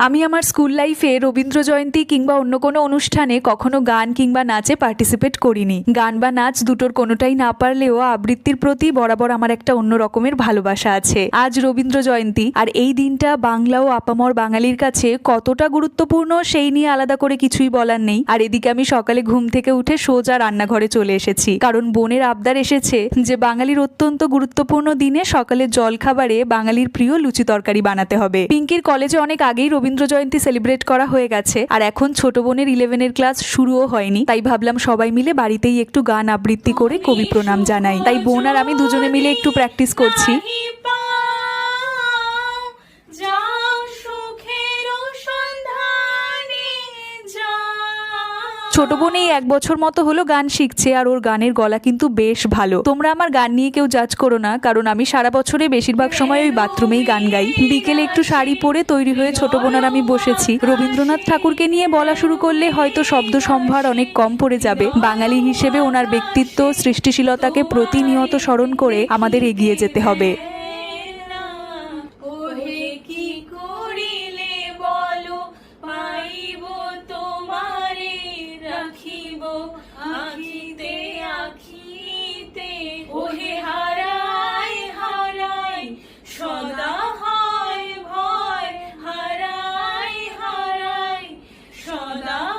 আমি আমার স্কুল লাইফে রবীন্দ্র জয়ন্তী কিংবা অন্য কোনো অনুষ্ঠানে কখনো গান কিংবা নাচে পার্টিসিপেট করিনি। গান বা নাচ দুটোর কোনোটাই না পারলেও আবৃত্তির প্রতি বরাবর আমার একটা অন্য রকমের ভালোবাসা আছে। আজ রবীন্দ্র জয়ন্তী, আর এই দিনটা বাংলা ও আপামর বাঙালির কাছে কতটা গুরুত্বপূর্ণ সেই নিয়ে আলাদা করে কিছুই বলার নেই। আর এদিকে আমি সকালে ঘুম থেকে উঠে সোজা রান্নাঘরে চলে এসেছি। কারণ বোনের আবদার এসেছে যে বাঙালির অত্যন্ত গুরুত্বপূর্ণ দিনে সকালে জলখাবারে বাঙালির প্রিয় লুচি তরকারি বানাতে হবে। পিঙ্কির কলেজে অনেক আগেই রবীন্দ্র জয়ন্তী সেলিব্রেট করা হয়ে গেছে। আর এখন ছোট বোনের ইলেভেনের ক্লাস শুরুও হয়নি। তাই ভাবলাম সবাই মিলে বাড়িতেই একটু গান আবৃত্তি করে কবি প্রণাম জানাই। তাই বোন আর আমি দুজনে মিলে একটু প্র্যাকটিস করছি। ছোট বোন এই এক বছর মতো হলো গান শিখছে আর ওর গানের গলা কিন্তু বেশ ভালো। তোমরা আমার গান নিয়ে কেউ জাজ করো না, কারণ আমি সারা বছরে বেশিরভাগ সময় ওই বাথরুমেই গান গাই। বিকেলে একটু শাড়ি পরে তৈরি হয়ে ছোট বোন আর আমি বসেছি। রবীন্দ্রনাথ ঠাকুরকে নিয়ে বলা শুরু করলে হয়তো শব্দ সম্ভার অনেক কম পড়ে যাবে। বাঙালি হিসেবে ওনার ব্যক্তিত্ব, সৃষ্টিশীলতাকে প্রতিনিয়ত স্মরণ করে আমাদের এগিয়ে যেতে হবে। আখিতে আখিতে ওহে হারাই হারাই সদা হয় ভয় হারাই হারাই সদা